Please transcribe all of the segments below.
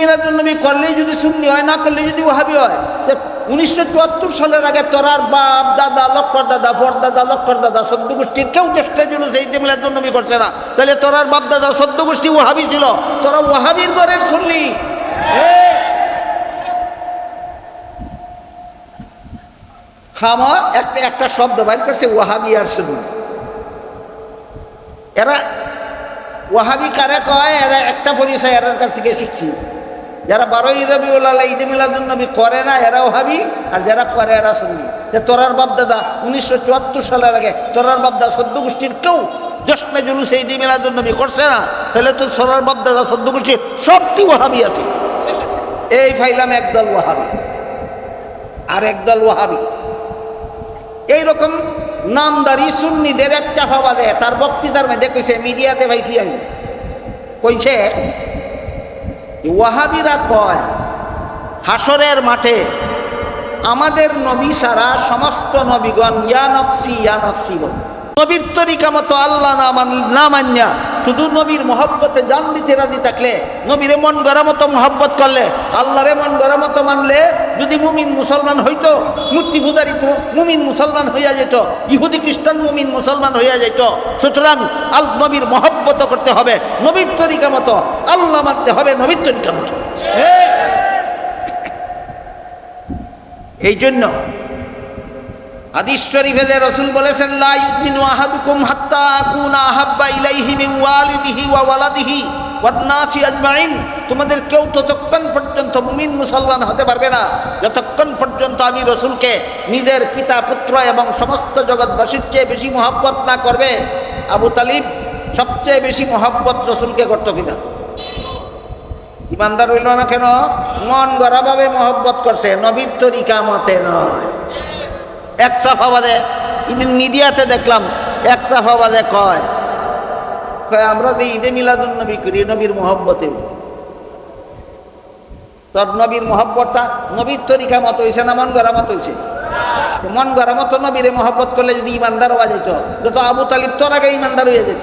মিলাদুলনবী করলেই যদি সুন্নি হয়, না করলে যদি ওহাবি হয় উনিশশো চুয়াত্তর সালের আগে তোরার বাপ, দাদা, লক্কর দাদা ফর দাদা, লক্কর দাদা, সদ্য গোষ্ঠীর কেউ চেষ্টা ছিল সেই ঈদে মিলাদুলনবী করছে না। তাহলে তোরার বাপ, দাদা, সদ্য গোষ্ঠী ওহাবি ছিল। তোরা ওহাবির ঘরের শুনলি খামা একটা একটা শব্দ বাইর করছে, ওয়াহাবি আর সুন্নি। এরা, ওয়াহাবি কারে কয়? এরা একটা পরিচয় এরার কাছ থেকে শিখছি। যারা বারোই ঈদে মিলাদুল নবী করে না, এরাও ওহাবি আর যারা করে এরা শুনবি যে তোরার বাপদাদা উনিশশো চুয়াত্তর সালের আগে তোরার বাপদা সদ্য গোষ্ঠীর কেউ জশ্নে জুলুসে ঈদে মিলাদুল নবী করছে না, তাহলে তো তোরার বাপদাদা সদ্য গোষ্ঠীর সবটি ওহাবি আছে। এই ফাইলাম একদল ওয়াহাবি, আর একদল ওয়াহাবি। এইরকম নামদারি সুন্নিদের এক চাপা বাদে তার বক্তৃতার মধ্যে কইছে, মিডিয়াতে পাইছি আমি। কইছে ওয়াহাবিরা কয় হাসরের মাঠে আমাদের নবী সারা সমস্ত নবীগণ ইয়া নফসি ইয়া নফসি বল। নবীর তরিকা মতো আল্লাহ না মান না মান্যা শুধু নবীর মহব্বতে জান দিতে রাজি থাকলে নবীরে মন গড়া মতো মহব্বত করলে আল্লাহরে মন গড়া মতো মানলে যদি মুমিন মুসলমান হইতো মূর্তি পূজারি মুমিন মুসলমান হইয়া যেত ইহুদি খ্রিস্টান মুমিন মুসলমান হইয়া যেত সুতরাং আল নবীর মহব্বত করতে হবে নবীর তরিকা মতো আল্লাহ মানতে হবে নবীর তরিকা মতো। এই জন্য হাদিস শরীফে রসুল বলেছেন, লা ইউমিনু আহাদুকুম হাত্তা আকুনা আহাব্বা ইলাইহি মিন ওয়ালিদিহি ওয়া ওয়ালাদিহি ওয়ান নাসি আজমাইন। তোমাদের কেউ ততক্ষণ পর্যন্ত মুমিন মুসলমান হতে পারবে না। যতক্ষণ পর্যন্ত আমি রসুলকে নিজের পিতা, পুত্র এবং সমস্ত জগৎবাসীর চেয়ে বেশি মহব্বত না করবে, আবু তালিব সবচেয়ে বেশি মহব্বত রসুলকে করত কিনা? ইমানদার হইল না কেন? মন গড়াভাবে মহব্বত করছে। নবীর তরিকা মতে নয়। এক সাফাবাদে ইদিন মিডিয়াতে দেখলাম, এক সাফাবাদে কয়? আমরা যে ঈদে মিলাদুল নবী করি নবীর মহব্বতে। তোর নবীর মহব্বতটা নবীর তরিকা মতো হয়েছে না মন গড়া মতো হয়েছে মন গড়া মতো নবীরে মহব্বত করলে যদি ইমানদার হওয়া যেত, যত আবু তালিব তোর আগে ইমানদার হয়ে যেত।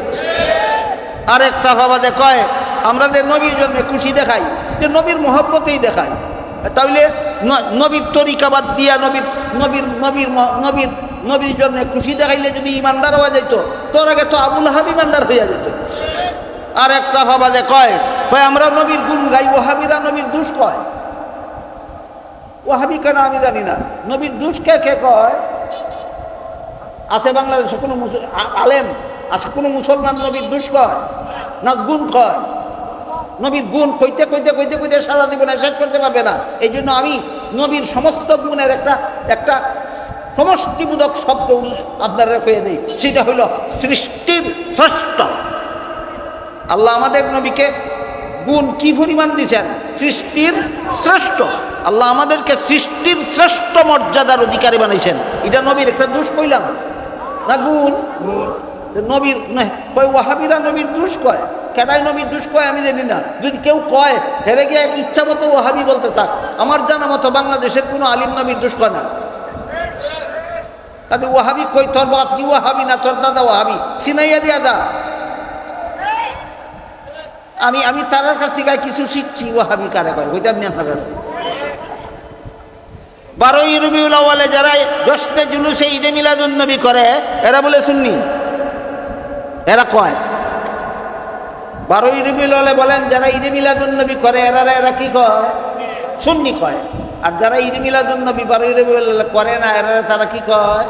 আর এক সাফাবাদে কয়, আমরা যে নবীর জন্য খুশি দেখাই, যে নবীর মহব্বতেই দেখাই। তাহলে নবীর তরিকা বাদ দিয়া নবীর নবীর নবীর নবীর নবীর জন্য খুশি দেখাইলে যদি ইমানদার হওয়া যেত তোর আগে তো আবুল হাব ইমানদার হইয়া যেত। আর এক সাফাবাদে কয় কয় আমরা নবীর গুণ গাই ওহাবিরা নবীর দুষ কয়? ওহাবি কেন আমি জানি না। নবীর দুষ কে কে কয়? আছে বাংলাদেশে কোনো আলেম, আছে কোনো মুসলমান নবীর দুষ কয়? না গুণ কয়? নবীর গুণ কইতে কইতে কইতে কইতে সারা জীবনে শেষ করতে পারবে না। এই জন্য আমি নবীর সমস্ত গুণের একটা একটা সমষ্টিবোধক শব্দ আপনারা কয়ে দিই সেটা হইল সৃষ্টির শ্রেষ্ঠ আল্লাহ আমাদের নবীকে গুণ কি পরিমাণ দিয়েছেন? সৃষ্টির শ্রেষ্ঠ আল্লাহ আমাদেরকে সৃষ্টির শ্রেষ্ঠ মর্যাদার অধিকারী বানাইছেন এটা নবীর একটা দোষ কইলাম। না গুণ? নবীর ওয়াহাবিরা নবীর দুষ কয়? কেনাই নবীর দুষ কয় আমি জানি না। যদি কেউ কয়, হেরে গিয়ে ইচ্ছা মতো ওহাবি বলতে থাক। আমার জানা মতো বাংলাদেশের কোনো আলিম নবীর দুষ কয় না। তাতে ওহাবি কই, তোর বাপ কি ওহাবি না তোর দাদা ওহাবি? সিনাইয়া দিয়া দা আমি আমি তারার কাছে থেকে কিছু শিখছি ওহাবি কারে কয় হইতাম না আপনারা বারোই রবিউল আওয়ালে যারা জশ্নে জুলুসে ঈদে মিলাদুন নবী করে, এরা বলে শুননি এরা কয়? বারোই রবিউল বলেন, যারা ঈদে মিলাদুন নবী করে, এরা এরা কি কয়? সুন্নি কয়। আর যারা ঈদ মিলাদুন নবী বারোই রবিউল করে না, এরা তারা কি কয়?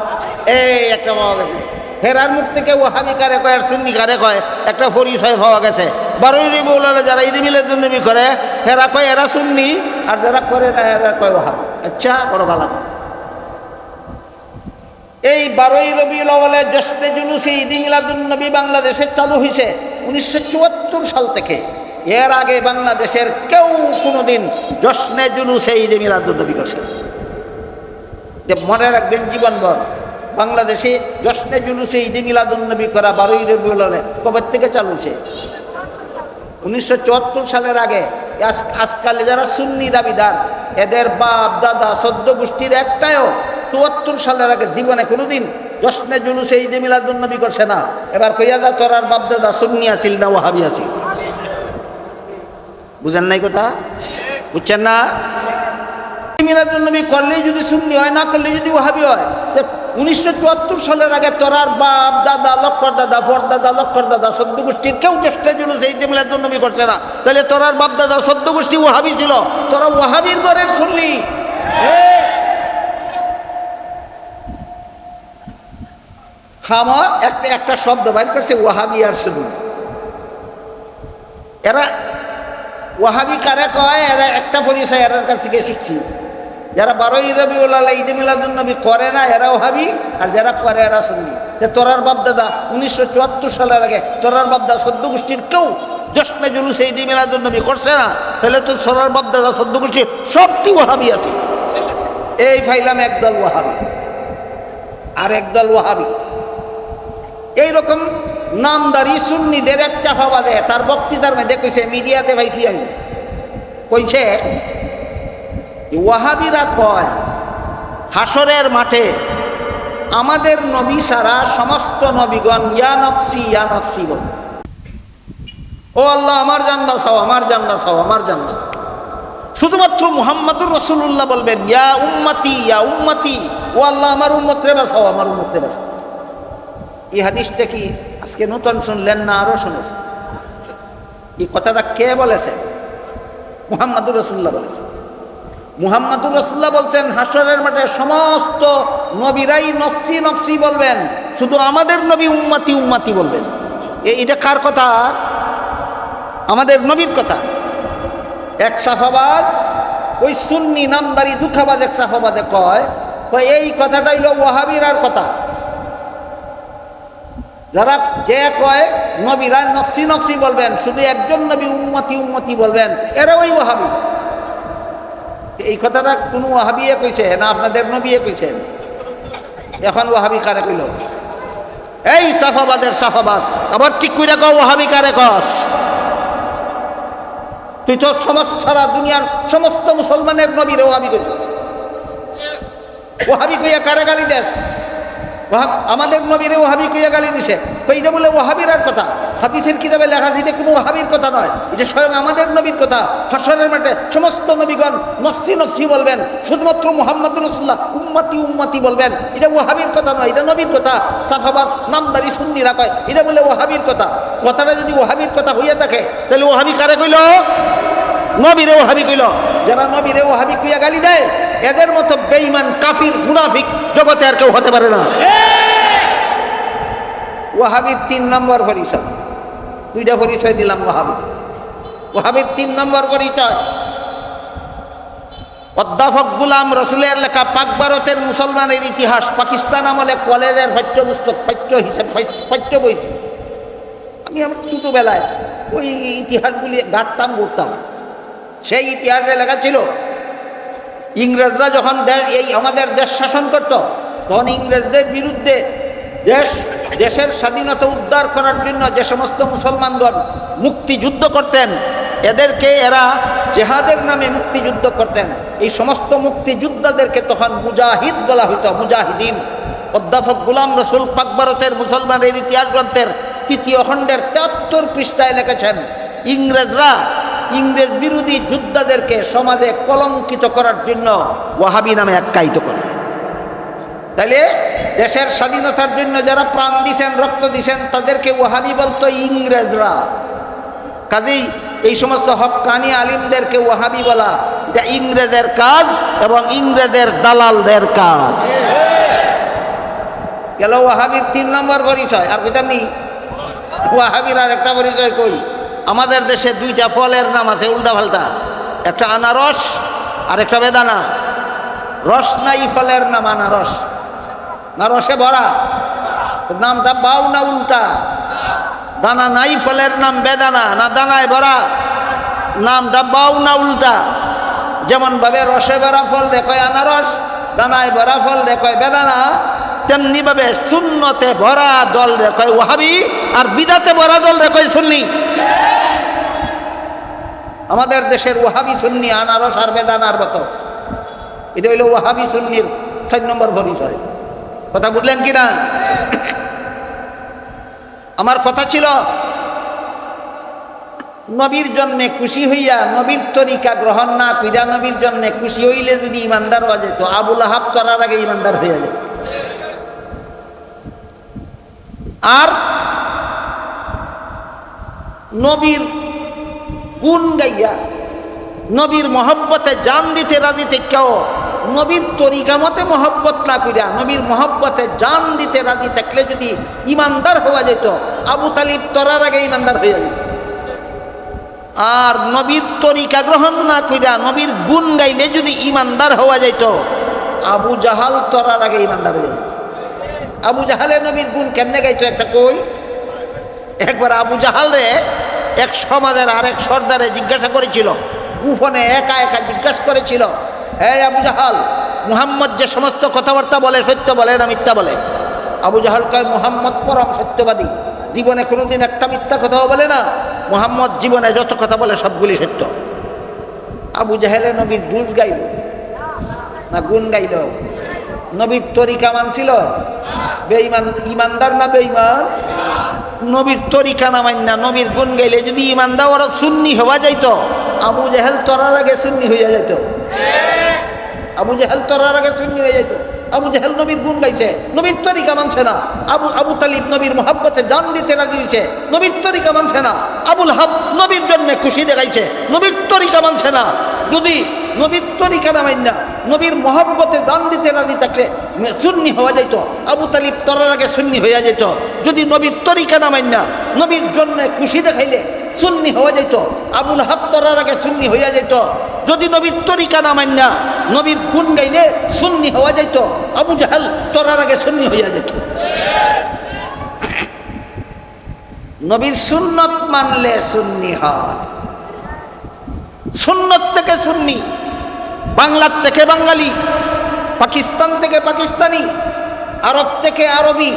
এই একটা পাওয়া গেছে। হেরার মুখ থেকে ওহাবি কারে কয় আর সুন্নি কারে কয়? একটা পরিচয় পাওয়া গেছে। বারোই রবিউল যারা ঈদ মিলাদুন নবী করে এরা কয়, এরা সুন্নি। আর যারা করে না, এরা কয় ওহাবি। আচ্ছা বড় ভালো। এই বারোই রবিউল আওয়ালে জশ্নে জুলুসে ঈদ মিলাদুন নবী বাংলাদেশে চালু হয়েছে উনিশশো চুয়াত্তর সাল থেকে এর আগে বাংলাদেশের কেউ কোনোদিন জশ্নে জুলুসে ঈদ মিলাদুন নবী করছে। যে মনে রাখবেন জীবনভর বাংলাদেশে জশ্নে জুলুসে ঈদ মিলাদুন নবী করা বারোই রবিউল কবে থেকে চালু হয়েছে উনিশশো সালের আগে আজ- আজকালে যারা সুন্নি দাবিদার, এদের বাপ, দাদা, সদ্য গোষ্ঠীর একটাও চুয়াত্তর সালের আগে জীবনে কোনোদিন জশ্নে জুলুসে ঈদে মিলাদুন নবী করছে না। এবার কইয়া যা, তোর আর বাপ দাদা সুন্নি আসিল না ওহাবি আসিল বুঝেন নাই কথা? বুঝছেন না? মিলাদুল নবী করলেই যদি সুন্নি হয়, না করলে যদি ওহাবি হয় উনিশশো চুয়াত্তর সালের আগে তোরার বাপ দাদা, লক্কর দাদা ফর দাদা, লক্কর দাদা, সদ্য গোষ্ঠীর কেউ চেষ্টা ছিল সেই ঈদে মিলাদুল নবী করছে না। তাহলে তোরার বাপ দাদা, সদ্য গোষ্ঠী ওহাবি ছিল। তোরা ওহাবির ঘরের শুনলি খামা একটা একটা শব্দ বাইর করছে, ওয়াহাবি আর সুন্নি এরা ওয়াহাবি কারা কয়? এরা একটা পরিচয় এরার কাছ থেকে শিখছি। যারা বারোই আল্লাহ ঈদে মিলাদুল নবী করে না, এরা ওহাবি আর যারা করে এরা শুনবি যে তোরার বাপদাদা উনিশশো চুয়াত্তর সালের আগে, তোরার বাপদা সদ্য গোষ্ঠীর কেউ জশ্নে জুলুসে মিলাদুল নবী করছে না, তাহলে তো তোরার বাপদাদা সদ্য গোষ্ঠীর সবটি ওহাবি আছে। এই ফাইলাম একদল ওয়াহাবি। আর একদল ওয়াহাবি। এইরকম নামদারি সুন্নিদের এক চাপা বাদে তার বক্তৃতার মধ্যে কইছে, মিডিয়াতে পাইছি আমি। কইছে, ওয়াহাবিরা কয় হাসরের মাঠে আমাদের নবী সারা সমস্ত নবীগণ, ইয়া নফসি ইয়া নফসি বল ও আল্লাহ, আমার জান বাঁচাও আমার জান বাঁচাও আমার জান বাঁচাও শুধুমাত্র মুহাম্মাদুর রসুল্লাহ বলবেন, ইয়া উম্মতি ইয়া উম্মতি, ও আল্লাহ, আমার উম্মতরে বাঁচাও, আমার উম্মতরে বাঁচাও। এই হাদিসটা কি আজকে নতুন শুনলেন না আরও শুনেছেন? এই কথাটা কে বলেছে? মুহাম্মাদুর রসুল্লাহ বলেছে। মুহাম্মাদুর রসুল্লাহ বলছেন হাসরের মাঠে সমস্ত নবীরাই নফসি নফসি বলবেন, শুধু আমাদের নবী উম্মাতি উম্মাতি বলবেন। এ- এটা কার কথা? আমাদের নবীর কথা। এক সাফাবাজ, ওই সুন্নি নামদারি দুঃখাবাজ এক সাফাবাদে কয় কয়, এই কথাটা হইল ওয়াহাবিরার কথা। যারা যে কয় নবীরা নফসি নফসি বলবেন, শুধু একজন নবী উন্মতি উন্মতি বলবেন, এরা ওই ওহাবি এই কথাটা কোন ওহাবিয়ে কইছে, না আপনাদের নবীয়ে কইছেন এখন ওহাবি কারে কইল? এই সাফাবাদের সাফাবাদ, আবার ঠিক কইরা কও ওহাবি কারে কস? তুই তো সমস্ত সারা দুনিয়ার সমস্ত মুসলমানের নবীর ওহাবি কইছ। ওহাবি কইয়া কারে গালি দেশ ওহাব আমাদের নবীরে ওহাবি কইয়া গালি দিছে এটা বলে ওহাবিরার কথা, হাদিসের কিতাবে লেখা আছে কোনো ওহাবির কথা নয় এটা স্বয়ং আমাদের নবীর কথা, হাসরের মাঠে সমস্ত নবীগণ নফসি নফসি বলবেন, শুধুমাত্র মুহাম্মদ রসুল্লাহ উম্মতি উম্মতি বলবেন। এটা ওহাবির কথা নয় এটা নবীর কথা সাফাবাজ নামদারি, সুন্দিরা কয় এটা বলে ওহাবির কথা, কথাটা যদি ওহাবির কথা হইয়া থাকে, তাহলে ওহাবি কারে কইল? নবীরে ওহাবি কইল। যারা নবীরে ওহাবি কইয়া গালি দেয় এদের মতো বেঈমান, কাফির, মুনাফিক জগতে আর কেউ হতে পারে না। ওহাবির তিন নম্বর পরিচয় দুইটা পরিচয় দিলাম ওহাবি ওহাবির তিন নম্বর পরিচয় অধ্যাপক গুলাম রসুলের লেখা পাক ভারতের মুসলমানের ইতিহাস পাকিস্তান আমলে কলেজের পাঠ্যপুস্তক, পাঠ্য হিসেবে পাঠ্য বইছে। আমি আমার ছোটোবেলায় ওই ইতিহাসগুলি গাঁটতাম ঘুরতাম। সেই ইতিহাসে লেখা ছিল ইংরেজরা যখন এই আমাদের দেশ শাসন করত, তখন ইংরেজদের বিরুদ্ধে দেশ, দেশের স্বাধীনতা উদ্ধার করার জন্য যে সমস্ত মুসলমানগণ মুক্তিযুদ্ধ করতেন, এদেরকে এরা জেহাদের নামে মুক্তিযুদ্ধ করতেন। এই সমস্ত মুক্তিযোদ্ধাদেরকে তখন মুজাহিদ বলা হতো মুজাহিদিন। অধ্যাপক গুলাম রসুল পাক ভারতের মুসলমানের ইতিহাস গ্রন্থের তৃতীয় খণ্ডের তেহাত্তর পৃষ্ঠায় লিখেছেন, ইংরেজরা ইংরেজ বিরোধী যোদ্ধাদেরকে সমাজে কলঙ্কিত করার জন্য ওয়াহাবি নামে আখ্যায়িত করে। তাইলে দেশের স্বাধীনতার জন্য যারা প্রাণ দিছেন, রক্ত দিছেন, তাদেরকে ওয়াহাবি বলতো ইংরেজরা। কাজেই এই সমস্ত হকানি আলিমদেরকে ওয়াহাবি বলা যা ইংরেজের কাজ এবং ইংরেজের দালালদের কাজ। গেল ওয়াহাবির তিন নম্বর পরিচয়। আর কইতাম নি, ওয়াহাবির আর একটা পরিচয় কই? আমাদের দেশে দুইটা ফলের নাম আছে উল্টা পাল্টা। একটা আনারস আর একটা বেদানা। রস নাই ফলের নাম আনারস। না রসে ভরা। নামটা বাউ না উল্টা। দানা নাই ফলের নাম বেদানা, না দানায় ভরা। নামটা বাউ না উল্টা। যেমন ভাবে রসে ভরা ফল দেখয় আনারস, দানায় ভরা ফল দেখয় বেদানা তেমনি ভাবে শূন্যতে ভরা দল রেখয় ওহাবি আর বিদাতে ভরা দল রেখয় সুন্নি। আমাদের দেশের ওহাবি সুন্নি আনারস আর বেদানার মতো। এটা হইল ওহাবি সুন্নির ছয় নম্বর পরিচয়। কথা বুঝলেন কি না আমার কথা ছিল, নবীর জন্মে খুশি হইয়া নবীর তরিকা গ্রহণ না কইরা নবীর জন্মে খুশি হইলে যদি ইমানদার হওয়া যেত, আবুল আহাব করার আগে ইমানদার হইয়া যেত। আর নবীর গুণ গাইয়া, নবীর মহব্বতে জান দিতে রাজি কেউ নবীর তরিকা মতে মহব্বত কইরা নবীর মহব্বতে জান দিতে রাজি থাকলে যদি ইমানদার হওয়া যেত, আবু তালিব তরার আগে ইমানদার হয়ে যেত আর নবীর তরিকা গ্রহণ না কইরা নবীর গুণ গাইলে যদি ইমানদার হওয়া যাইত আবু জাহাল তরার আগে ইমানদার হয়ে যেত। আবু জাহালে নবীর গুণ কেমনে গাইতো একটা কই? একবার আবু জাহাল রে এক সমাজের আরেক সর্দারে জিজ্ঞাসা করেছিল গুফনে একা একা জিজ্ঞাসা করেছিল, এই আবু জাহাল, মুহাম্মদ যে সমস্ত কথাবার্তা বলে, সত্য বলে না মিথ্যা বলে? আবু জাহাল কয়, মুহাম্মদ পরম সত্যবাদী, জীবনে কোনোদিন একটা মিথ্যা কথাও বলে না, মুহাম্মদ জীবনে যত কথা বলে সবগুলি সত্য। আবু জাহেলে নবীর দুধ গাইল, না গুণ গাইল? নবীর তরিকা মানছিল বেঈমান ইমানদার না বেঈমান? নবীর তরিকা না মান্য নবীর গুণ গাইলে যদি ইমানদার ওরা সুন্নি হওয়া যাইত। আবু জাহেল তরার আগে সুন্নি হইয়া যাইত। আবু জাহেল তরার আগে সুন্নি হয়ে যাইতো। আবু জাহেল নবীর গুণ গাইছে, নবীর তরিকা মানছে না। আবু আবু তালিব নবীর মোহাব্বতে জান দিতে রাজি হয়েছে, নবীর তরিকা মানছে না। আবুল হাব নবীর জন্য খুশি দেখাইছে, নবীর তরিকা মানছে না। যদি নবীর তরিকা না মাইন না নবীর মহব্বতে জান দিতে রাজি থাকলে সুন্নি হওয়া যাইত, আবু তালিব তরার আগে সুন্নি হইয়া যেত যদি নবীর তরিকা না মাইন না নবীর জন্য খুশি দেখাইলে সুন্নি হওয়া যেত আবুল হাব তরার আগে সুন্নি হইয়া যেত যদি নবীর তরিকা না মান্য নবীর গুণ গাইলে সুন্নি হওয়া যাইত। আবু জাহাল তরার আগে সুন্নি হইয়া যেত নবীর সুন্নত মানলে সুন্নি হয়। সুন্নত থেকে সুন্নি, বাংলার থেকে বাঙালি, পাকিস্তান থেকে পাকিস্তানি, আরব থেকে আরবি,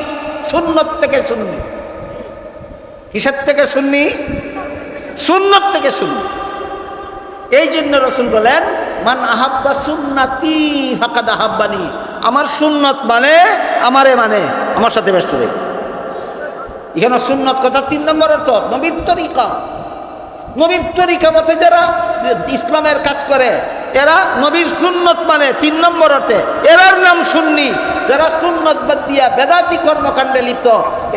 সুন্নত থেকে সুন্নি। কিসের থেকে সুন্নি? সুন্নত থেকে সুন্নি এই জন্য রসুল বলেন, মান আহাব্বা সুন্নাতি ফাকাদ আহাব্বানি। আমার সুন্নত মানে আমারে মানে আমার সাথে ব্যস্ত দেব এখানে সুন্নত কথা তিন নম্বর অর্থ, নবীর তরিকা। নবীর তরিকা মতে যারা ইসলামের কাজ করে, এরা নবীর সুন্নত মানে তিন নম্বর অর্থে। এরার নাম সুন্নি। যারা সুন্নত বাদ দিয়া বেদাতি কর্মকাণ্ডে লিপ্ত,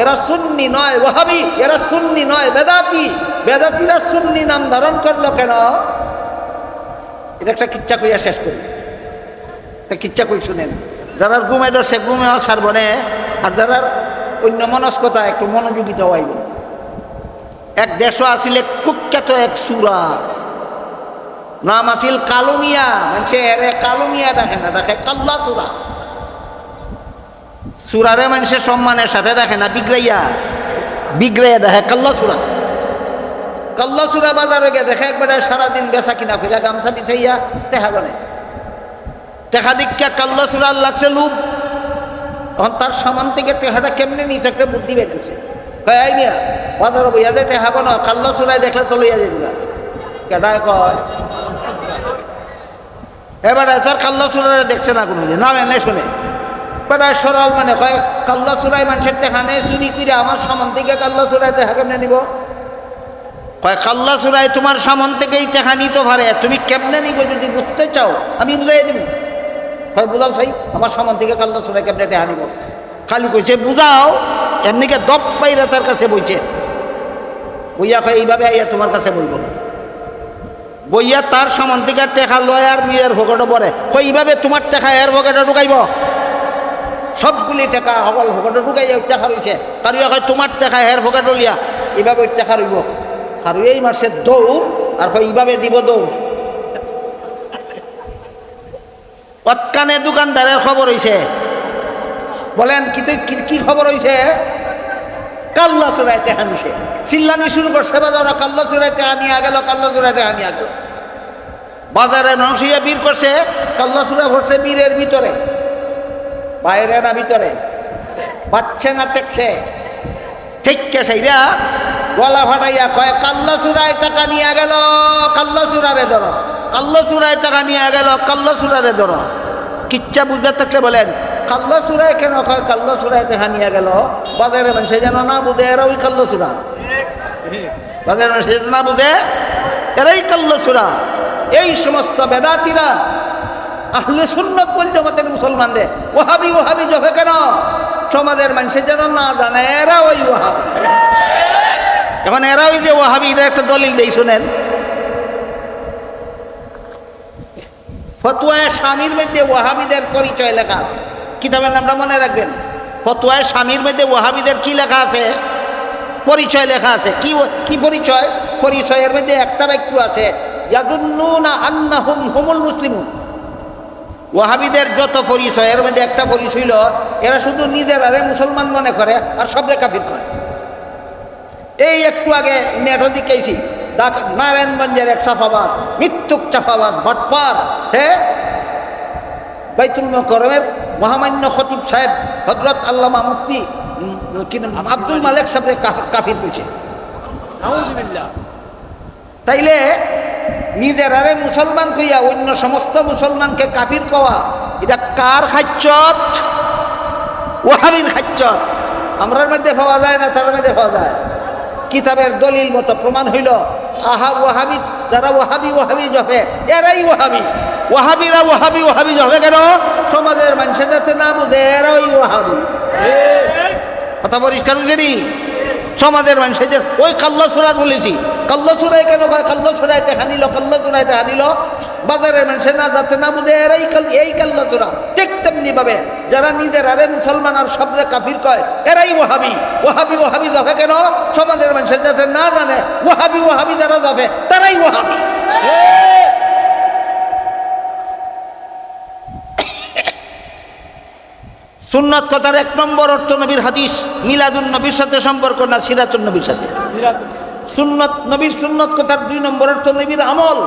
এরা সুন্নি নয় ওহাবি এরা সুন্নি নয় বেদাতি। বেদাতিরা সুন্নি নাম ধারণ করল কেন? এটা একটা কিচ্ছা কইয়া শেষ করি। একটা কিচ্ছা কই শুনেন। যারা ঘুমে ধরছে ঘুমেও ছাড়ব নে আর যারা অন্য মনস্কতা একটু মনোযোগিতা হইব এক দেশও আসিলে কুখ্যাত এক সুরা। নাম আছিল কালুমিয়া। মানুষে এরে কালুমিয়া দেখে না, দেখে কাল্লা সুরা। সুরারে মানুষের সম্মানের সাথে দেখে না বিগ্রাইয়া বিগ্রাইয়া দেখে কাল্লা সুরা। কাল্লা সুরা বাজারে গিয়ে দেখে একবারে সারাদিন বেচা কিনা ফিরা গামছা বিছাইয়া দেখা বলে টেকা দীক্ষা কাল্লাসুরার লাগছে লুপ। তখন তার সামান থেকে টেহাটা কেমনে নিতে একটা বুদ্ধি বের করছে। কয় মিয়া, বাজারে বইয়া যে টেহা বানো, কাল্লা সুরায় দেখলে তো লইয়া যাবি না। কেটায় কয়, এবারে তোর কাল্লাসুরারে দেখছে না কোনো দিন নাম এনে শুনে। বেটায় সরাল মানে কয়, কাল্লা সুরাই মানুষের টেহা নেই, চুরি করে আমার সামান থেকে কাল্লা সুরায় টেহা কেমনে নিব? কয়, কাল্লা সুরায় তোমার সামন থেকেই টেকা নিতে পারে। তুমি কেমনে নিব যদি বুঝতে চাও? আমি বুঝাই দিব। হয় বুঝাও সাই, আমার সামন থেকে কাল্লা সুরায় কেমনে টেহা নিব? খালি কইছে, বুঝাও এমনিকে দপ পাইরা তার কাছে বইছে। বইয়া কয়, এইভাবে আইয়া তোমার কাছে বলব বইয়া তার সামন থেকে টেকা লয় আর মেয়ের ভোগটা পরে। কই এইভাবে তোমার টেকা এর ভোগটা ঢুকাইব? সবগুলি টাকা সকল ভোগটা ঢুকাই টাকা রয়েছে কয়, তোমার টাকা হের ভোগটা লিয়া এইভাবে টাকা রইব। আর এই মাসে দৌড়, আর এইভাবে দিব দৌড়? অতকানে দোকানদারের খবর হইছে। বলেন, কি খবর হইছে? কাল্লা চুরাই টেহা নিছে চিল্লানি শুরু করছে বাজারে কাল্লা চুরাই টেহা নিয়ে গেল কাল্লা চুরাই টেহা নিয়ে গেল। বাজারে মানুষ ইয়ে বীর করছে কাল্লা চুরা ভরছে বীরের ভিতরে বাইরে না ভিতরে। পাচ্ছে না টেকছে। ঠিক কে সেইরা গলা ফাটাইয়া কয় কাল্লা চুরায় টাকা নিয়ে গেল কাল্লা চুরারে ধরো কাল্লা চুরায় টাকা নিয়ে গেল কাল্লা চুরারে ধরো। কিচ্ছা বুঝতে থাকলে বলেন কাল্লা চুরায় কেন কয় কাল্লা চুরায় টাকা নিয়ে গেল? বাজারে মানুষে যেন না বুঝে এরা ওই কাল্লা চুরা তাদের সে না বুঝে, এরাই কাল্লসুরা। এই সমস্ত বেদাতিরা আহলে সুন্নত বল জগতের মুসলমানদের, ওহাবি ওহাবি জবে কেন? সমাজের মানুষে যেন না জানে, এরা ওই ওহাবি। এখন এরা ওই যে ওহাবি এটা একটা দলিল দেই, শোনেন। ফতুয়ায় স্বামীর মধ্যে ওয়াহাবিদের পরিচয় লেখা আছে। কিতাবের নামটা মনে রাখবেন? ফতুয়ায় স্বামীর মধ্যে ওয়াহাবিদের কি লেখা আছে? পরিচয় লেখা আছে। কি কি পরিচয়? পরিচয়ের মধ্যে একটা বাক্য আছে হুমুল মুসলিমুন। ওয়াহাবিদের যত পরিচয় এর মধ্যে একটা পরিচয় এরা শুধু নিজেরারে মুসলমান মনে করে আর সব সবরে কাফির করে। এই একটু আগে নেটও দিকেছি নারায়ণগঞ্জের এক সাফাবাদ মৃত্যুক চাফাবাদ ভটপার হ্যাঁ বাইতুল মকরমের মহামান্য খতিব সাহেব হজরত আল্লামা মুফতি নাম? আব্দুল মালেক সাহেব কাফির কইছে তাইলে নিজেরারে মুসলমান কইয়া অন্য সমস্ত মুসলমানকে কাফির কওয়া এটা কার খাচ্চত ওহাবির খাচ্চত আমরার মধ্যে পাওয়া যায় না তার মধ্যে পাওয়া যায়? কিতাবের দলিল মতো প্রমাণ হইল আহা ওহাবি যারা ওহাবি ওহাবি জপে এরাই ওহাবি ওহাবিরা ওহাবি ওহাবি জপে কেন? সমাজের মানুষের যাতে ওদের ওই ওহাবি কথা পরিষ্কার বুঝেনি? সমাজের মানুষের যে ওই কাল্লা সুরা বলেছি। কাল্লা সুরাই কেন কয়? কাল্লা সুরাই দেখা নিল, কাল্লা সুরাই দেখা বাজারের মানুষের না যাতে না বুঝে এরাই কাল এই কাল্লা সুরা। ঠিক তেমনি ভাবে যারা নিজের আরে মুসলমান আর শব্দে কাফির কয়, এরাই ওহাবি ওহাবি ওহাবি যাবে কেন? সমাজের মানুষের যাতে না জানে ওহাবি ওহাবি যারা যাবে, তারাই ওহাবি সুন্নত কথার এক নম্বর অর্থ নবীর হাদিস, মিলাদুন নবীর সাথে সম্পর্ক না সিরাতুন নবীর সাথে? সুন্নত নবীর সুন্নত কথার দুই নম্বর অর্থ নবীর আমল,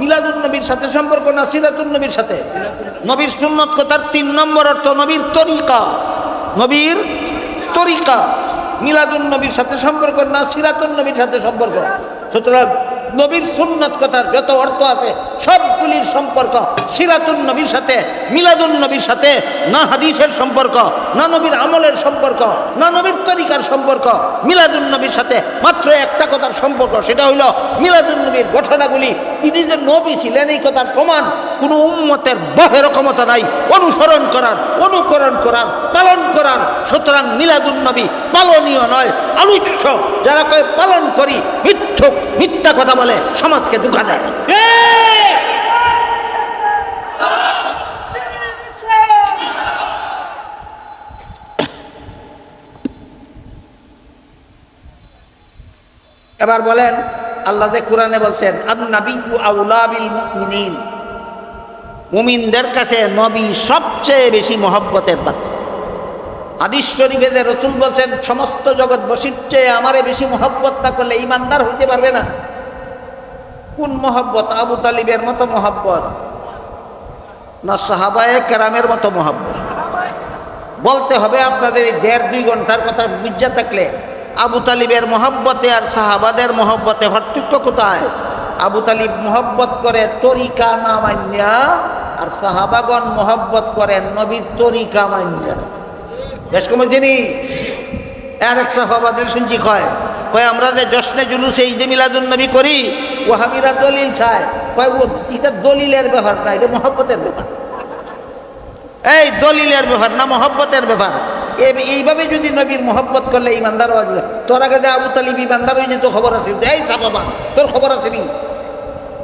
মিলাদুন নবীর সাথে সম্পর্ক না সিরাতুন নবীর সাথে? নবীর সুন্নত কথার তিন নম্বর অর্থ নবীর তরিকা নবীর তরিকা, মিলাদুন নবীর সাথে সম্পর্ক না সিরাতুন নবীর সাথে সম্পর্ক। সুতরাং নবীর সুন্নত কথার যত অর্থ আছে, সবগুলির সম্পর্ক সিরাতুন নবীর সাথে, মিলাদুন নবীর সাথে, না হাদিসের সম্পর্ক, না নবীর আমলের সম্পর্ক, না নবীর তরিকার সম্পর্ক, মিলাদুন নবীর সাথে মাত্র একটা কথার সম্পর্ক, সেটা হইল মিলাদুন নবীর ঘটনাগুলি। তিনি যে নবী ছিলেন, এই কথার প্রমাণ কোনো উম্মতের বাহের ক্ষমতা নাই। অনুসরণ করার, অনুকরণ করার, পালন করার। সুতরাং মিলাদুন নবী পালনীয় নয় আলুচ্ছ যারা কয়, পালন করি মিথ্যুক, মিথ্যা কথা বলে সমাজকে দুঃখা দেয়। এবার বলেন, আল্লাহ যে কোরআনে বলছেন মুমিনদের কাছে নবী সবচেয়ে বেশি মহব্বতের পাত্র হাদিস শরীফে যে বলছেন, সমস্ত জগৎবসীর চেয়ে আমারে বেশি মহব্বত না করলে ইমানদার হইতে পারবে না। কোন মহব্বত? আবু তালিবের মতো মহব্বত না সাহাবায়ে কেরামের মতো মহব্বত? বলতে হবে আপনাদের এই দেড় দুই ঘণ্টার কথা বুঝা থাকলে, আবু তালিবের মহব্বতে আর সাহাবাদের মহব্বতে পার্থক্য কোথায়? আবু তালিব মহব্বত করে তরিকা না মান্যা আর সাহাবাগণ মহব্বত করেন নবীর তরিকা মান্যা বেশ কমে চিনি আর এক সাহাবাদের শুনছি কয় কয়, আমরা যে জশ্নে জুলুসে ঈদে মিলাদুন নবী করি ওহাবিরা দলিল চায়। কয়, ও, এটা দলিলের ব্যাপার না, এটা মহব্বতের ব্যাপার। এই দলিলের ব্যাপার না, মহব্বতের ব্যাপার। এইভাবে যদি নবীর মহব্বত করলে ইমানদার হওয়া তোর আগে যে আবু তালিব ইমানদার হয়ে যেত খবর আছে। এই সাবাবা তোর খবর আছে নি?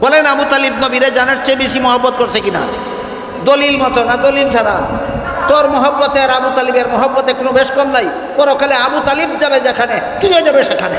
বলেন, আবু তালিব নবীরে জানার চেয়ে বেশি মহব্বত করছে কিনা? দলিল মতো না দলিল ছাড়া? তোর মহব্বতে আর আবু তালিবের মহব্বতে কোনো বেশ কম নাই। পরকালে আবু তালিব যাবে যেখানে তুইও যাবে সেখানে?